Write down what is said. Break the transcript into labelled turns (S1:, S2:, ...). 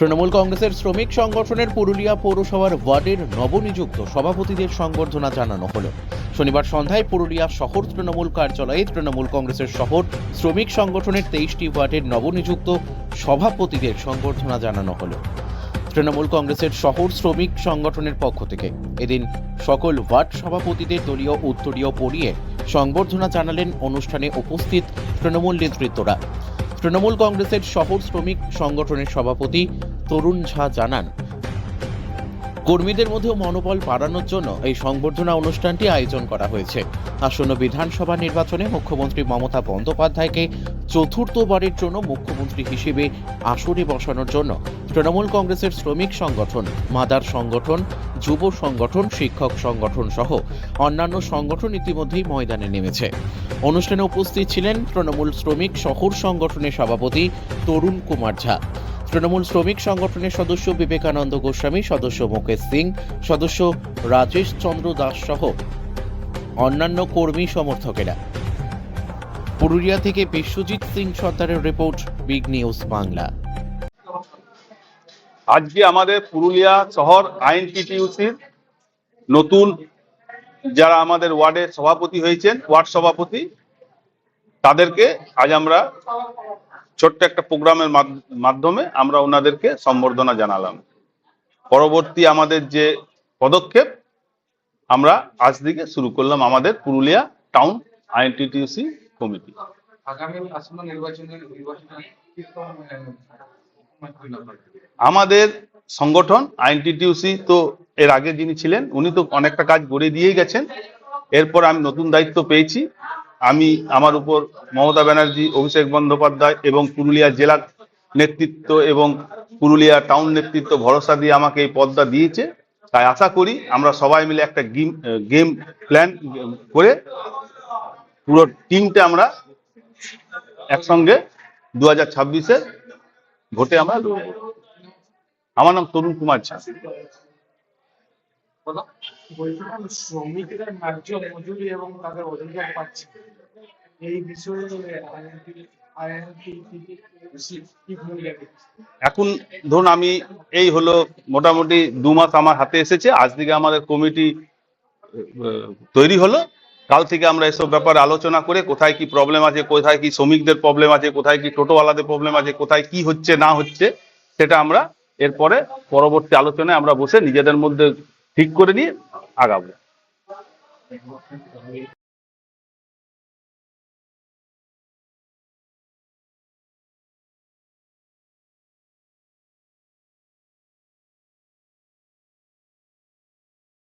S1: তৃণমূল কংগ্রেসের শ্রমিক সংগঠনের পুরুলিয়া পৌরসভার ওয়ার্ডের নবনিযুক্ত সভাপতিদের সংবর্ধনা জানানো হলো। শনিবার সন্ধ্যায় পুরুলিয়া শহর তৃণমূল কার্যালয়ে তৃণমূল কংগ্রেসের শহর শ্রমিক সংগঠনের তেইশটি ওয়ার্ডের নবনিযুক্ত সভাপতিদের সংবর্ধনা জানানো হলো। তৃণমূল কংগ্রেসের শহর শ্রমিক সংগঠনের পক্ষ থেকে এদিন সকল ওয়ার্ড সভাপতিদের দলীয়, উত্তরীয় পড়িয়ে সংবর্ধনা জানালেন অনুষ্ঠানে উপস্থিত তৃণমূল নেতৃত্বরা। তৃণমূল কংগ্রেসের শহর শ্রমিক সংগঠনের সভাপতি তরুণ ঝা জানান, কর্মীদের মধ্যেও মনোবল বাড়ানোর জন্য এই সংবর্ধনা অনুষ্ঠানটি আয়োজন করা হয়েছে। আসন্ন বিধানসভা নির্বাচনে মুখ্যমন্ত্রী মমতা বন্দ্যোপাধ্যায়কে চতুর্থবারের জন্য মুখ্যমন্ত্রী হিসেবে আসরে বসানোর জন্য তৃণমূল কংগ্রেসের শ্রমিক সংগঠন, মাদার সংগঠন, যুব সংগঠন, শিক্ষক সংগঠন সহ অন্যান্য সংগঠন ইতিমধ্যেই ময়দানে নেমেছে। অনুষ্ঠানে উপস্থিত ছিলেন তৃণমূল শ্রমিক শহর সংগঠনের সভাপতি তরুণ কুমার ঝা, তৃণমূল শ্রমিক সংগঠনের সদস্য বিবেকানন্দ গোস্বামী, সদস্য মুকেশ সিং, সদস্য রাজেশ চন্দ্র দাস সহ অন্যান্য কর্মী সমর্থকেরা। পুরুলিয়া থেকে বিশ্বজিৎ সিং সর্দারের রিপোর্ট বিগ নিউজ বাংলা।
S2: আজকে আমাদের পুরুলিয়া শহর আইএনটিটিউসির নতুন যারা আমাদের ওয়ার্ডের সভাপতি হয়েছেন, ওয়ার্ড সভাপতি, তাদেরকে আজ আমরা ছোট্ট একটা প্রোগ্রামের মাধ- মাধ্যমে আমরা ওনাদেরকে সম্বর্ধনা জানালাম। পরবর্তী আমাদের যে পদক্ষেপ, আমরা আজ থেকে শুরু করলাম আমাদের পুরুলিয়া টাউন আইএনটিটিউসি কমিটি? আমাদের সংগঠন আইএনটিটিউসি তো এর আগে যিনি ছিলেন উনি তো অনেকটা কাজ করে দিয়েই গেছেন। এরপর আমি নতুন দায়িত্ব পেয়েছি। আমি আমার উপর মমতা ব্যানার্জি অভিষেক বন্দ্যোপাধ্যায় এবং পুরুলিয়া জেলার নেতৃত্ব এবং পুরুলিয়া টাউন নেতৃত্ব ভরসা দিয়ে আমাকে এই পদটা দিয়েছে। তাই আশা করি আমরা সবাই মিলে একটা গেম গেম প্ল্যান করে পুরো টিমটা আমরা একসঙ্গে দু হাজার ছাব্বিশের ভোটে আমরা আমার নাম তরুণ কুমার ঝা
S3: বলো। ন্যায্য মজুরি এবং তাদের অধিকার পাচ্ছে এই বিষয়ে আইএনটি কি ভূমিকা রেখেছে?
S2: এখন ধরুন আমি এই হলো মোটামুটি দু মাস আমার হাতে এসেছে আজ থেকে আমাদের কমিটি তৈরি হলো কাল থেকে আমরা এসব ব্যাপারে আলোচনা করে কোথায় কি প্রবলেম আছে, কোথায় কি শ্রমিকদের প্রবলেম আছে, কোথায় কি টোটোওয়ালাদের প্রবলেম আছে, কোথায় কি হচ্ছে, না হচ্ছে, সেটা আমরা এরপরে পরবর্তী আলোচনায় আমরা বসে নিজেদের মধ্যে ঠিক করে নিয়ে আগাবো।